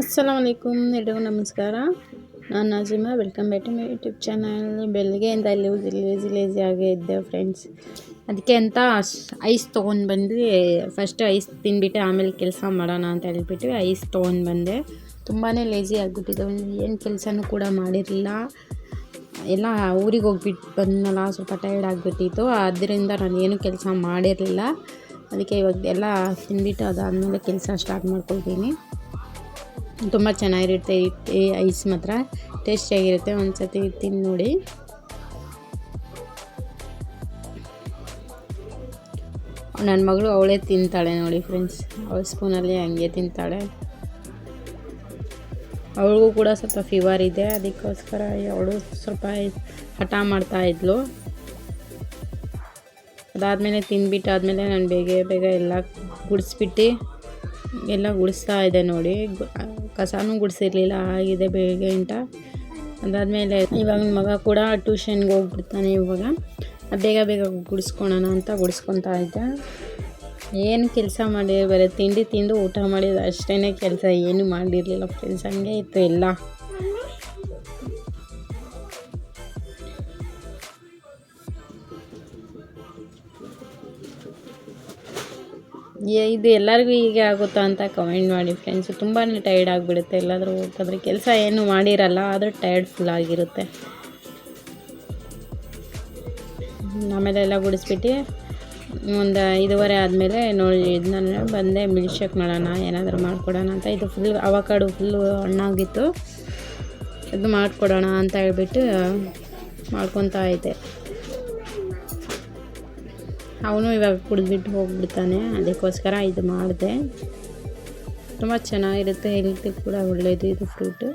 ಅಸ್ಸಲಾಮ್ ವಲೈಕುಮ್ ಎಲ್ರಿಗೂ ನಮಸ್ಕಾರ. ನಾನು Nazima welcome back to my YouTube channel ಬೆಳಗ್ಗೆಯಿಂದ ಅಲ್ಲಿ ಲೇಜಿ ಲೇಜಿ ಆಗೇ ಇದ್ದೆ ಫ್ರೆಂಡ್ಸ್ ಅದಕ್ಕೆ ಅಂತ ಐಸ್ ತೊಗೊಂಡು ಬಂದು ಫಸ್ಟ್ ಐಸ್ ತಿನ್ಬಿಟ್ಟು ಆಮೇಲೆ ಕೆಲಸ ಮಾಡೋಣ ಅಂತ ಹೇಳ್ಬಿಟ್ಟು ಐಸ್ ತೊಗೊಂಡು ಬಂದೆ. ತುಂಬಾ ಲೇಜಿ ಆಗಿಬಿಟ್ಟಿದೆ. ಏನು ಕೆಲಸನೂ ಕೂಡ ಮಾಡಿರಲಿಲ್ಲ. ಎಲ್ಲ ಊರಿಗೆ ಹೋಗ್ಬಿಟ್ಟು ಬಂದನಲ್ಲ, ಸ್ವಲ್ಪ ಟೈರ್ಡ್ ಆಗಿಬಿಟ್ಟಿತ್ತು. ಅದರಿಂದ ನಾನು ಏನು ಕೆಲಸ ಮಾಡಿರಲಿಲ್ಲ. ಅದಕ್ಕೆ ಇವಾಗ ಎಲ್ಲ ತಿಂದ್ಬಿಟ್ಟು ಅದಾದಮೇಲೆ ಕೆಲಸ ಸ್ಟಾರ್ಟ್ ಮಾಡ್ಕೊಳ್ತೀನಿ. ತುಂಬ ಚೆನ್ನಾಗಿರುತ್ತೆ ಈ ಐಸ್ ಮಾತ್ರ. ಟೇಸ್ಟಿಯಾಗಿರುತ್ತೆ ಒಂದು ಸತಿ ತಿಂದು ನೋಡಿ. ನನ್ನ ಮಗಳು ಅವಳೇ ತಿಂತಾಳೆ ನೋಡಿ ಫ್ರೆಂಡ್ಸ್ ಅವಳ ಸ್ಪೂನಲ್ಲಿ ಹಂಗೆ ತಿಂತಾಳೆ. ಅವಳಿಗೂ ಕೂಡ ಸ್ವಲ್ಪ ಫೀವರ್ ಇದೆ, ಅದಕ್ಕೋಸ್ಕರ ಅವಳು ಸ್ವಲ್ಪ ಹಠ ಮಾಡ್ತಾ ಇದ್ಲು. ಅದಾದಮೇಲೆ ತಿಂದ್ಬಿಟ್ಟು ಆದಮೇಲೆ ನಾನು ಬೇಗ ಬೇಗ ಎಲ್ಲ ಗುಡಿಸ್ಬಿಟ್ಟು, ಎಲ್ಲ ಗುಡಿಸ್ತಾ ಇದೆ ನೋಡಿ. ಕಸನೂ ಗುಡಿಸಿರ್ಲಿಲ್ಲ, ಆಗಿದೆ ಬೆಳಗ್ಗೆ ಇಂಟ ಅದಾದಮೇಲೆ ಇವಾಗ ಮಗ ಕೂಡ ಟ್ಯೂಷನ್ಗೆ ಹೋಗ್ಬಿಡ್ತಾನೆ ಇವಾಗ. ಬೇಗ ಬೇಗ ಗುಡಿಸ್ಕೊಳೋಣ ಅಂತ ಗುಡಿಸ್ಕೊತಾ ಇದ್ದೆ. ಏನು ಕೆಲಸ ಮಾಡಿ ಬರೀ ತಿಂಡಿ ತಿಂದು ಊಟ ಮಾಡಿದ ಅಷ್ಟೇ ಕೆಲಸ, ಏನು ಮಾಡಿರಲಿಲ್ಲ. ಫ್ರೆಂಡ್ಸ್ ಹಂಗೆ ಇತ್ತು ಎಲ್ಲ. ಇದು ಎಲ್ಲರಿಗೂ ಹೀಗೆ ಆಗುತ್ತಾ ಅಂತ ಕಮೆಂಟ್ ಮಾಡಿ ಫ್ರೆಂಡ್ಸ್ ತುಂಬಾ ಟೈರ್ಡ್ ಆಗಿಬಿಡುತ್ತೆ. ಎಲ್ಲಾದರೂ ಹೋಗ್ತಂದ್ರೆ ಕೆಲಸ ಏನು ಮಾಡಿರಲ್ಲ, ಆದರೂ ಟೈರ್ಡ್ ಫುಲ್ ಆಗಿರುತ್ತೆ. ಆಮೇಲೆ ಎಲ್ಲ ಗುಡಿಸ್ಬಿಟ್ಟು, ಒಂದು ಐದುವರೆ ಆದಮೇಲೆ ನೋಡಿ, ಇದನ್ನ ಬಂದೆ ಮಿಲ್ಕ್ ಶೇಕ್ ಮಾಡೋಣ, ಏನಾದರೂ ಮಾಡಿಕೊಡೋಣ ಅಂತ. ಇದು ಫುಲ್ ಅವಕಾಡು ಫುಲ್ಲು ಹಣ್ಣಾಗಿತ್ತು. ಇದು ಮಾಡಿಕೊಡೋಣ ಅಂತ ಹೇಳ್ಬಿಟ್ಟು ಮಾಡ್ಕೊತಾ ಇದ್ದೆ. ಅವನು ಇವಾಗ ಕುಡಿದ್ಬಿಟ್ಟು ಹೋಗ್ಬಿಡ್ತಾನೆ. ಅದಕ್ಕೋಸ್ಕರ ಇದು ಮಾಡಿದೆ. ತುಂಬ ಚೆನ್ನಾಗಿರುತ್ತೆ. ಹೆಲ್ತ್ ಕೂಡ ಒಳ್ಳೆಯದು ಇದು ಫ್ರೂಟು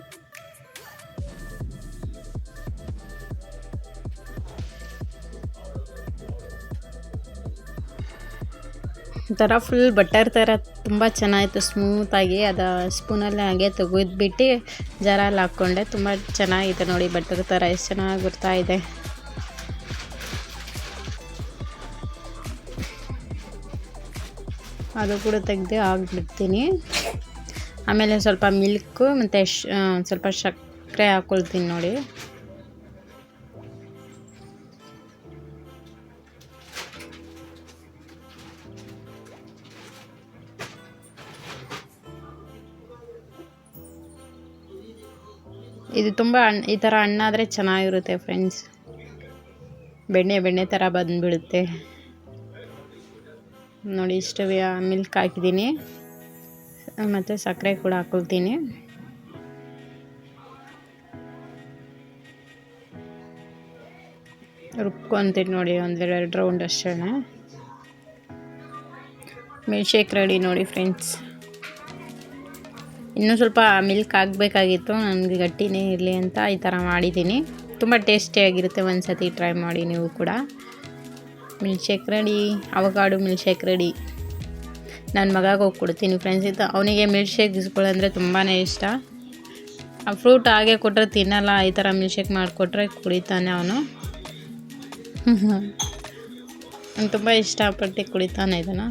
ಒಂಥರ ಫುಲ್ ಬಟರ್ ಥರ ತುಂಬ ಚೆನ್ನಾಗಿತ್ತು. ಸ್ಮೂತಾಗಿ ಅದು ಸ್ಪೂನಲ್ಲಿ ಹಾಗೆ ತೆಗೆದ್ಬಿಟ್ಟು ಜರಲ್ಲಿ ಹಾಕ್ಕೊಂಡೆ. ತುಂಬ ಚೆನ್ನಾಗಿದೆ ನೋಡಿ ಬಟರ್ ಥರ. ಎಷ್ಟು ಚೆನ್ನಾಗಿ ಬರ್ತಾ ಇದೆ. ಅದು ಕೂಡ ತೆಗೆದು ಹಾಕ್ಬಿಡ್ತೀನಿ ಆಮೇಲೆ ಸ್ವಲ್ಪ ಮಿಲ್ಕು ಮತ್ತು ಸ್ವಲ್ಪ ಸಕ್ಕರೆ ಹಾಕ್ಕೊಳ್ತೀನಿ ನೋಡಿ. ಇದು ತುಂಬ ಹಣ್ಣು ಈ ಥರ ಹಣ್ಣಾದರೆ ಚೆನ್ನಾಗಿರುತ್ತೆ ಫ್ರೆಂಡ್ಸ್ ಬೆಣ್ಣೆ ಬೆಣ್ಣೆ ಥರ ಬಂದುಬಿಡುತ್ತೆ. ನೋಡಿ ಇಷ್ಟು ಮಿಲ್ಕ್ ಹಾಕಿದ್ದೀನಿ. ಮತ್ತು ಸಕ್ಕರೆ ಕೂಡ ಹಾಕೊಳ್ತೀನಿ. ರುಬ್ಕೊತೀನಿ ನೋಡಿ, ಒಂದೆರಡು ರೌಂಡ್ ಅಷ್ಟೇ. ಮಿಲ್ಕ್ ಶೇಕ್ ರೆಡಿ ನೋಡಿ ಫ್ರೆಂಡ್ಸ್ ಇನ್ನೂ ಸ್ವಲ್ಪ ಮಿಲ್ಕ್ ಆಗಬೇಕಾಗಿತ್ತು ನನಗೆ ಗಟ್ಟಿನೇ ಇರಲಿ ಅಂತ ಈ ಥರ ಮಾಡಿದ್ದೀನಿ. ತುಂಬ ಟೇಸ್ಟಿಯಾಗಿರುತ್ತೆ ಒಂದು ಸತಿ ಟ್ರೈ ಮಾಡಿ ನೀವು ಕೂಡ. Milk shake ready, avocado milk shake ready. ನನ್ನ ಮಗಾಗೆ ಹೋಗಿ ಕೊಡ್ತೀನಿ ಫ್ರೆಂಡ್ಸ್ ಇತ್ತು ಅವನಿಗೆ ಮಿಲ್ಕ್ ಶೇಕ್ ಇಸ್ಕೊಳ್ಳಂದರೆ ತುಂಬಾ ಇಷ್ಟ. ಆ ಫ್ರೂಟ್ ಹಾಗೆ ಕೊಟ್ಟರೆ ತಿನ್ನಲ್ಲ, ಈ ಥರ ಮಿಲ್ಕ್ ಶೇಕ್ ಮಾಡಿಕೊಟ್ರೆ ಕುಡಿತಾನೆ ಅವನು. ತುಂಬ ಇಷ್ಟಪಟ್ಟು ಕುಡಿತಾನೆ ಇದನ್ನು.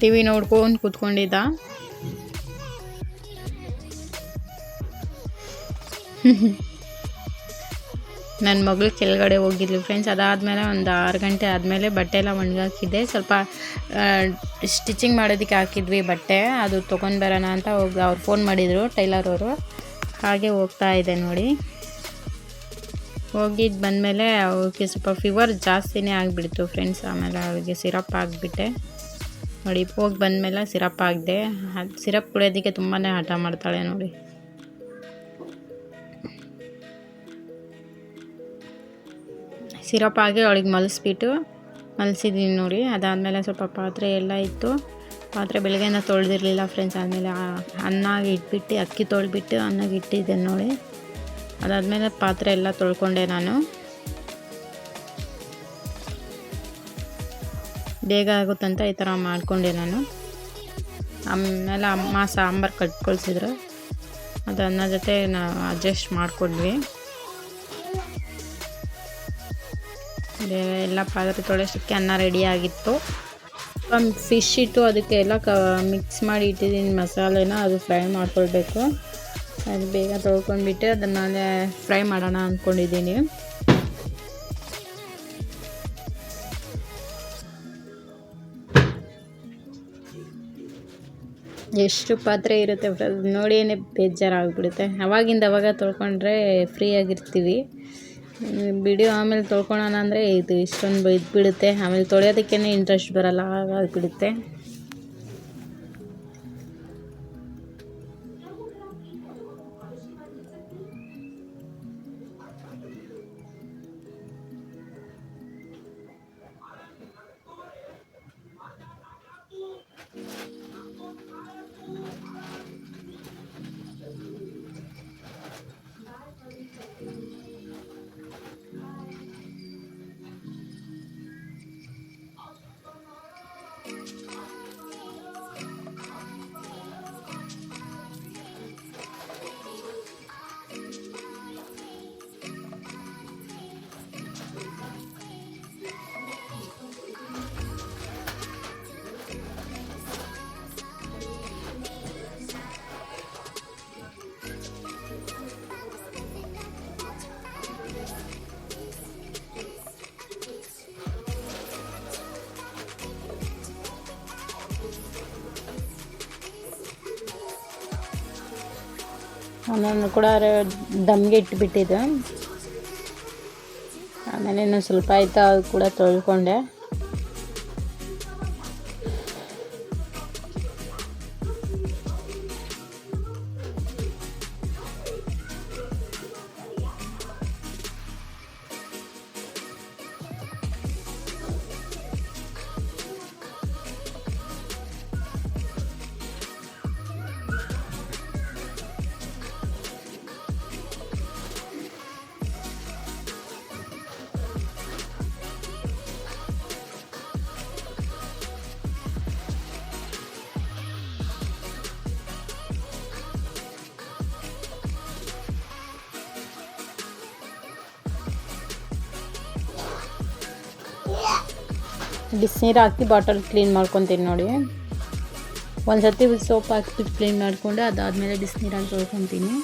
ಟಿ ವಿ ನೋಡ್ಕೊಂಡು ಕೂತ್ಕೊಂಡಿದ್ದ. ನನ್ನ ಮಗಳು ಕೆಳಗಡೆ ಹೋಗಿದ್ಲು ಫ್ರೆಂಡ್ಸ್ ಅದಾದಮೇಲೆ ಒಂದು ಆರು ಗಂಟೆ ಆದಮೇಲೆ ಬಟ್ಟೆ ಎಲ್ಲ ಒಣಗಾಕಿದ್ದೆ. ಸ್ವಲ್ಪ ಸ್ಟಿಚಿಂಗ್ ಮಾಡೋದಕ್ಕೆ ಹಾಕಿದ್ವಿ ಬಟ್ಟೆ. ಅದು ತೊಗೊಂಡು ಬರೋಣ ಅಂತ ಹೋಗಿ ಅವ್ರು ಫೋನ್ ಮಾಡಿದರು, ಟೈಲರ್ ಅವರು. ಹಾಗೆ ಹೋಗ್ತಾ ಇದೆ ನೋಡಿ. ಹೋಗಿದ್ದು ಬಂದಮೇಲೆ ಅವ್ರಿಗೆ ಸ್ವಲ್ಪ ಫೀವರ್ ಜಾಸ್ತಿನೇ ಆಗಿಬಿಡ್ತು ಫ್ರೆಂಡ್ಸ್ ಆಮೇಲೆ ಅವ್ರಿಗೆ ಸಿರಪ್ ಆಗಿಬಿಟ್ಟೆ. ನೋಡಿ ಹೋಗಿ ಬಂದಮೇಲೆ ಸಿರಪ್ ಹಾಕಿದೆ ಸಿರಪ್ ಕುಡಿಯೋದಕ್ಕೆ ತುಂಬಾ ಹಠ ಮಾಡ್ತಾಳೆ ನೋಡಿ. ಸಿರಪ್ ಆಗಿ ಅವಳಿಗೆ ಮಲಸ್ಬಿಟ್ಟು ಮಲಸಿದ್ದೀನಿ ನೋಡಿ. ಅದಾದಮೇಲೆ ಸ್ವಲ್ಪ ಪಾತ್ರೆ ಎಲ್ಲ ಇತ್ತು. ಪಾತ್ರೆ ಬೆಳಗ್ಗೆನ ತೊಳೆದಿರಲಿಲ್ಲ ಫ್ರೆಂಡ್ಸ್ ಆದಮೇಲೆ ಅನ್ನ ಇಟ್ಬಿಟ್ಟು, ಅಕ್ಕಿ ತೊಳೆದ್ಬಿಟ್ಟು ಅನ್ನಾಗಿ ಇಟ್ಟಿದ್ದೆ ನೋಡಿ. ಅದಾದಮೇಲೆ ಪಾತ್ರೆ ಎಲ್ಲ ತೊಳ್ಕೊಂಡೆ ನಾನು. ಬೇಗ ಆಗುತ್ತಂತ ಈ ಥರ ಮಾಡಿಕೊಂಡೆ ನಾನು. ಆಮೇಲೆ ಅಮ್ಮ ಸಾಂಬಾರು ಕಟ್ಕೊಳ್ಸಿದ್ರು. ಅದು ಅನ್ನ ಜೊತೆ ನಾವು ಅಡ್ಜಸ್ಟ್ ಮಾಡಿಕೊಂಡ್ವಿ. ಎಲ್ಲ ಪಾತ್ರೆ ತೊಳೆಸೋಕ್ಕೆ ಅನ್ನ ರೆಡಿ ಆಗಿತ್ತು. ಫಿಶ್ ಇಟ್ಟು ಅದಕ್ಕೆ ಎಲ್ಲ ಕ ಮಿಕ್ಸ್ ಮಾಡಿ ಇಟ್ಟಿದ್ದೀನಿ ಮಸಾಲೆನ, ಅದು ಫ್ರೈ ಮಾಡ್ಕೊಳ್ಬೇಕು. ಅದು ಬೇಗ ತೊಳ್ಕೊಂಡ್ಬಿಟ್ಟು ಅದನ್ನ ಫ್ರೈ ಮಾಡೋಣ ಅಂದ್ಕೊಂಡಿದ್ದೀನಿ ಎಷ್ಟು ಪಾತ್ರೆ ಇರುತ್ತೆ ನೋಡಿಯೇ ಬೇಜಾರಾಗ್ಬಿಡುತ್ತೆ. ಅವಾಗಿಂದ ಅವಾಗ ತೊಳ್ಕೊಂಡ್ರೆ ಫ್ರೀ ಆಗಿರ್ತೀವಿ. ಬಿಡಿ, ಆಮೇಲೆ ತೊಳ್ಕೊಳೋಣ ಅಂದರೆ ಇದು ಇಷ್ಟೊಂದು ಬಿಡುತ್ತೆ ಆಮೇಲೆ ತೊಳೆಯೋದಕ್ಕೇ ಇಂಟ್ರೆಸ್ಟ್ ಬರಲ್ಲ ಆಗಿಬಿಡುತ್ತೆ ನಾನು ಕೂಡ ದಮ್ಗೆ ಇಟ್ಬಿಟ್ಟಿದ್ದೆ. ಆಮೇಲೆ ಇನ್ನೊಂದು ಸ್ವಲ್ಪ ಆಯಿತು ಅದು ಕೂಡ ತೊಳ್ಕೊಂಡೆ. ಬಿಸಿನೀರು ಹಾಕಿ ಬಾಟಲ್ ಕ್ಲೀನ್ ಮಾಡ್ಕೊತೀನಿ ನೋಡಿ. ಒಂದು ಸರ್ತಿ ಸೋಪ್ ಹಾಕಿಬಿಟ್ಟು ಕ್ಲೀನ್ ಮಾಡಿಕೊಂಡು, ಅದಾದಮೇಲೆ ಬಿಸಿನೀರಾಗಿ ತೊಳ್ಕೊತೀನಿ.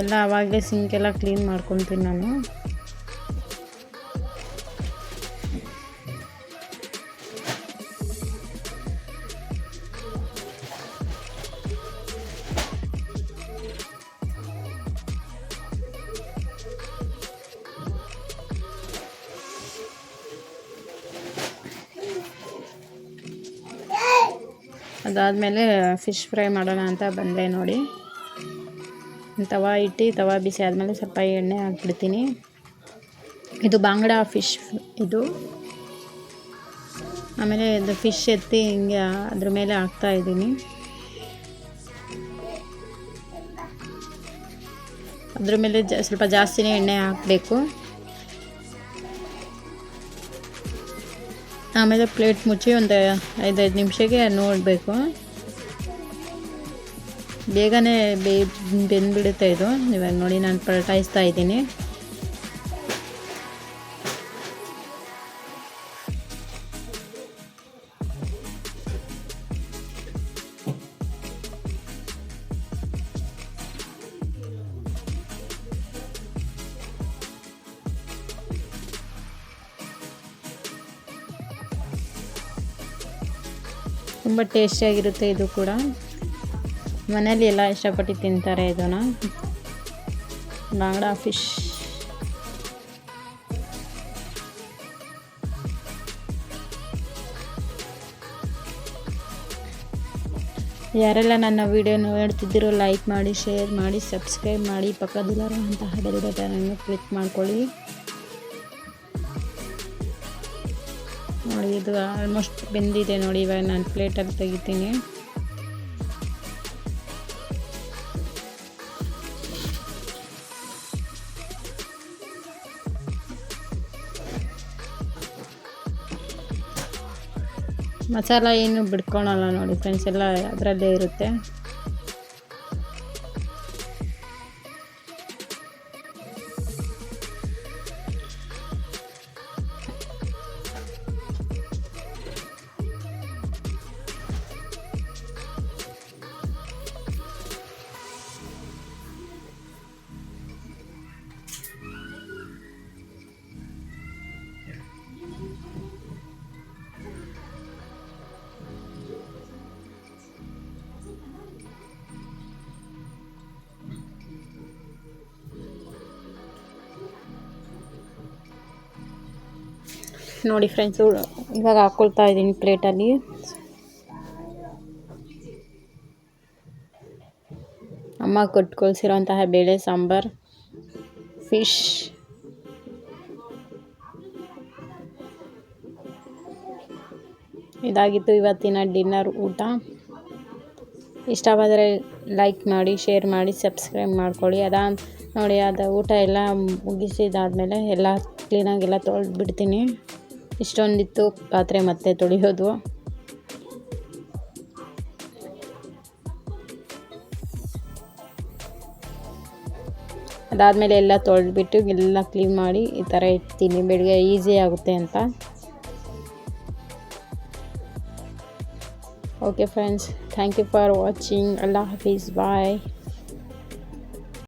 ಎಲ್ಲ ಆವಾಗಲೇ ಸಿಂಕೆಲ್ಲ ಕ್ಲೀನ್ ಮಾಡ್ಕೊತೀನಿ ನಾನು. ಅದಾದಮೇಲೆ ಫಿಶ್ ಫ್ರೈ ಮಾಡೋಣ ಅಂತ ಬಂದೆ ನೋಡಿ. ತವ ಇಟ್ಟು, ತವ ಬಿಸಿ ಆದಮೇಲೆ ಸ್ವಲ್ಪ ಎಣ್ಣೆ ಹಾಕ್ಬಿಡ್ತೀನಿ. ಇದು ಬಾಂಗ್ಡ ಫಿಶ್ ಇದು. ಆಮೇಲೆ ಇದು ಫಿಶ್ ಎತ್ತಿ ಹಿಂಗೆ ಅದ್ರ ಮೇಲೆ ಹಾಕ್ತಾ ಇದ್ದೀನಿ. ಅದ್ರ ಮೇಲೆ ಸ್ವಲ್ಪ ಜಾಸ್ತಿನೇ ಎಣ್ಣೆ ಹಾಕಬೇಕು. ಆಮೇಲೆ ಪ್ಲೇಟ್ ಮುಚ್ಚಿ ಒಂದು ಐದೈದು ನಿಮಿಷಕ್ಕೆ ನೋಡಬೇಕು. ಬೇಗನೆ ಬೇ ಬೆಂದ್ಬಿಡುತ್ತೆ ಇದು. ಇವಾಗ ನೋಡಿ, ನಾನು ಪಲ್ಟಾಯಿಸ್ತಾ ಇದ್ದೀನಿ. ತುಂಬ ಟೇಸ್ಟಿಯಾಗಿರುತ್ತೆ ಇದು ಕೂಡ. ಮನೇಲಿ ಎಲ್ಲ ಇಷ್ಟಪಟ್ಟು ತಿಂತಾರೆ ಇದನ್ನು. ಬಾಂಗ್ಡಾ ಫಿಶ್. ಯಾರೆಲ್ಲ ನನ್ನ ವಿಡಿಯೋ ನೋಡ್ತಿದ್ದೀರೋ ಲೈಕ್ ಮಾಡಿ, ಶೇರ್ ಮಾಡಿ, ಸಬ್ಸ್ಕ್ರೈಬ್ ಮಾಡಿ ಪಕ್ಕದಲ್ಲಿರುವಂತಹ ಬೆಲ್ ಬಟನನ್ನು ಕ್ಲಿಕ್ ಮಾಡ್ಕೊಳ್ಳಿ. ಇದು ಆಲ್ಮೋಸ್ಟ್ ಬೆಂದಿದೆ ನೋಡಿ, ಇವಾಗ ನಾನು ಪ್ಲೇಟಲ್ಲಿ ತೆಗಿತೀನಿ. ಮಸಾಲ ಏನು ಬಿಡ್ಕೊಳಲ್ಲ ನೋಡಿ ಫ್ರೆಂಡ್ಸ್ ಎಲ್ಲ ಅದರಲ್ಲೇ ಇರುತ್ತೆ. ನೋಡಿ ಫ್ರೆಂಡ್ಸು ಇವಾಗ ಹಾಕ್ಕೊಳ್ತಾ ಇದ್ದೀನಿ ಪ್ಲೇಟಲ್ಲಿ ಅಮ್ಮ ಕೊಟ್ಕೊಳ್ಸಿರೋಂತಹ ಕಳಿಸಿರೋಂತಹ ಬೇಳೆ, ಸಾಂಬಾರು ಫಿಶ್ ಇದಾಗಿತ್ತು ಇವತ್ತಿನ ಡಿನ್ನರ್ ಊಟ. ಇಷ್ಟವಾದರೆ ಲೈಕ್ ಮಾಡಿ ಶೇರ್ ಮಾಡಿ ಸಬ್ಸ್ಕ್ರೈಬ್ ಮಾಡ್ಕೊಳ್ಳಿ. ಅದಾ ನೋಡಿ, ಅದು ಊಟ ಎಲ್ಲ ಮುಗಿಸಿದಾದಮೇಲೆ ಎಲ್ಲ ಕ್ಲೀನಾಗೆಲ್ಲ ತೊಳೆದು ಬಿಡ್ತೀನಿ ಇಷ್ಟೊಂದಿತ್ತು ಪಾತ್ರೆ ಮತ್ತೆ ತೊಳೆಯೋದು. ಅದಾದಮೇಲೆ ಎಲ್ಲ ತೊಳೆದ್ಬಿಟ್ಟು ಎಲ್ಲ ಕ್ಲೀನ್ ಮಾಡಿ ಈ ಥರ ಇಡ್ತೀನಿ. ಬೆಳಿಗ್ಗೆ ಈಸಿ ಆಗುತ್ತೆ ಅಂತ. Okay friends thank you for watching ಅಲ್ಲಾ ಹಾಫೀಸ್ ಬಾಯ್